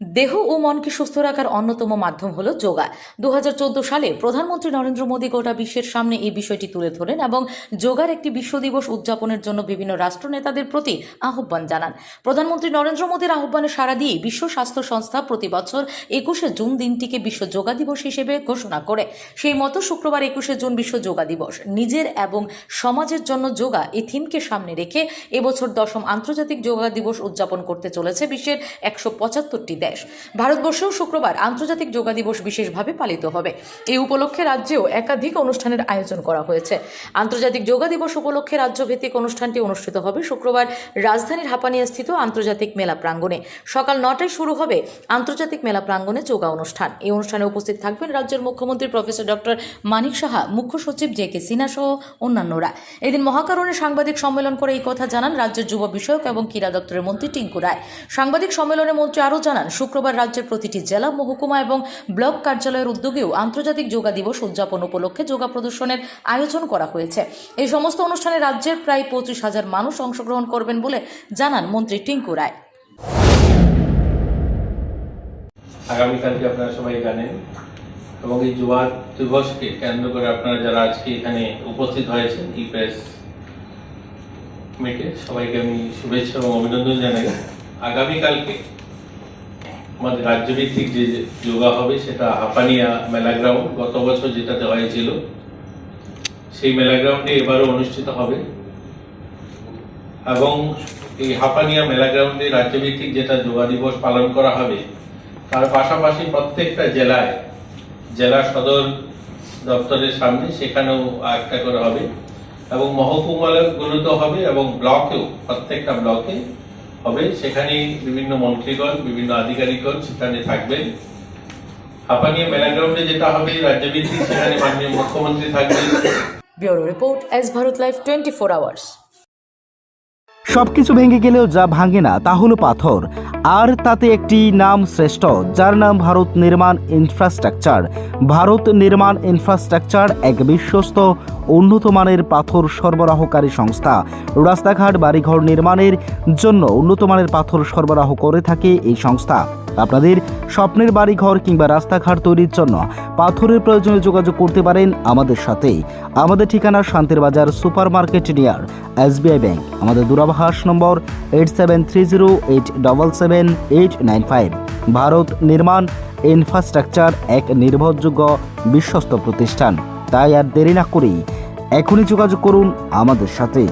দেহ ও মনকে সুস্থ রাখার অন্যতম মাধ্যম হল যোগা। দু হাজার চোদ্দ সালে প্রধানমন্ত্রী নরেন্দ্র মোদী গোটা বিশ্বের সামনে এই বিষয়টি তুলে ধরেন এবং যোগার একটি বিশ্ব দিবস উদযাপনের জন্য বিভিন্ন রাষ্ট্রনেতাদের প্রতি আহ্বান জানান। প্রধানমন্ত্রী নরেন্দ্র মোদীর আহ্বানে সাড়া দিয়ে বিশ্ব স্বাস্থ্য সংস্থা প্রতি বছর একুশে জুন দিনটিকে বিশ্ব যোগা দিবস হিসেবে ঘোষণা করে। সেই মতো শুক্রবার একুশে জুন বিশ্ব যোগা দিবস। নিজের এবং সমাজের জন্য যোগা এই থিমকে সামনে রেখে এবছর দশম আন্তর্জাতিক যোগা দিবস উদযাপন করতে চলেছে বিশ্বের একশো পঁচাত্তরটি দেশ। ভারতবর্ষেও শুক্রবার আন্তর্জাতিক যোগা দিবস বিশেষভাবে পালিত হবে। এই উপলক্ষে রাজ্যেও একাধিক অনুষ্ঠানের আয়োজন করা হয়েছে। আন্তর্জাতিক যোগা দিবস উপলক্ষে রাজ্যভিত্তিক অনুষ্ঠানটি অনুষ্ঠিত হবে শুক্রবার রাজধানীর হাপানিয়া স্থিত আন্তর্জাতিক মেলা প্রাঙ্গণে। সকাল নটায় শুরু হবে আন্তর্জাতিক মেলা প্রাঙ্গণে যোগা অনুষ্ঠান। এই অনুষ্ঠানে উপস্থিত থাকবেন রাজ্যের মুখ্যমন্ত্রী প্রফেসর ডক্টর মানিক সাহা, মুখ্য সচিব জে কে সিনহা সহ অন্যান্যরা। এদিন মহাকারণে সাংবাদিক সম্মেলন করে এই কথা জানান রাজ্যের যুব বিষয়ক এবং ক্রীড়া দপ্তরের মন্ত্রী টিঙ্কু রায়। সাংবাদিক সম্মেলনে মন্ত্রী আরও জানান শুক্রবার রাজ্যের প্রতিটি জেলা, মহকুমা এবং ব্লক কার্যালয়ের উদ্যোগেও আন্তর্জাতিক যোগা দিবস উদযাপন উপলক্ষে যোগা প্রদর্শনের আয়োজন করা হয়েছে। এই সমস্ত অনুষ্ঠানে রাজ্যের প্রায় পঁচিশ হাজার মানুষ অংশগ্রহণ করবেন বলে জানান মন্ত্রী টিঙ্কু রায়। আগামীকালকে আপনারা সবাই জানেন, এবং এই যুবা দিবসকে কেন্দ্র করে আপনারা যারা আজকে এখানে উপস্থিত হয়েছেন এই প্রেস মিটে, সবাইকে আমি শুভেচ্ছা এবং অভিনন্দন জানাই। আগামীকালকে আমাদের রাজ্যভিত্তিক যে যোগা হবে, সেটা হাপানিয়া মেলা গ্রাউন্ড গত বছর যেটাতে হয়েছিল, সেই মেলা গ্রাউন্ডে এবারও অনুষ্ঠিত হবে। এবং এই হাপানিয়া মেলা গ্রাউন্ডে রাজ্যভিত্তিক যেটা যোগা দিবস পালন করা হবে, তার পাশাপাশি প্রত্যেকটা জেলায়, জেলা সদর দপ্তরের সামনে সেখানেও একটা করে হবে। এবং মহকুমাগুলোতেও হবে এবং ব্লকেও, প্রত্যেকটা ব্লকে হবে। সেখানে বিভিন্ন মন্ত্রীগণ বিভিন্ন আধিকারিকগণ সেখানে থাকবেন হাপানিয়া মেলা গ্রাউন্ডে যেটা হবে রাজ্যভিত্তিক সেখানে মাননীয় মুখ্যমন্ত্রী থাকবেন bureau report S Bharat live twenty four hours. সবকিছু ভেঙে গেলেও যা ভাঙে না তা হলো পাথর। আর তাতে একটি নাম শ্রেষ্ঠ যার নাম ভারত নির্মাণ ইনফ্রাস্ট্রাকচার। ভারত নির্মাণ ইনফ্রাস্ট্রাকচার এক বিশ্বস্ত উন্নত মানের পাথর সরবরাহকারী সংস্থা। রাস্তাঘাট, বাড়িঘর নির্মাণের জন্য উন্নত মানের পাথর সরবরাহ করে থাকে এই সংস্থা। আপনাদের স্বপ্নের বাড়িঘর কিংবা রাস্তাঘাট তৈরির জন্য পাথরের প্রয়োজনে যোগাযোগ করতে পারেন আমাদের সাথে আমাদের ঠিকানা শান্তির বাজার super market near SBI bank. আমাদের দূরাভাষ নম্বর eight seven three zero eight double seven eight nine five. Bharat Nirman infrastructure এক নির্ভরযোগ্য, বিশ্বস্ত প্রতিষ্ঠান। তাই আর দেরি না করেই এখনই যোগাযোগ করুন আমাদের সাথে।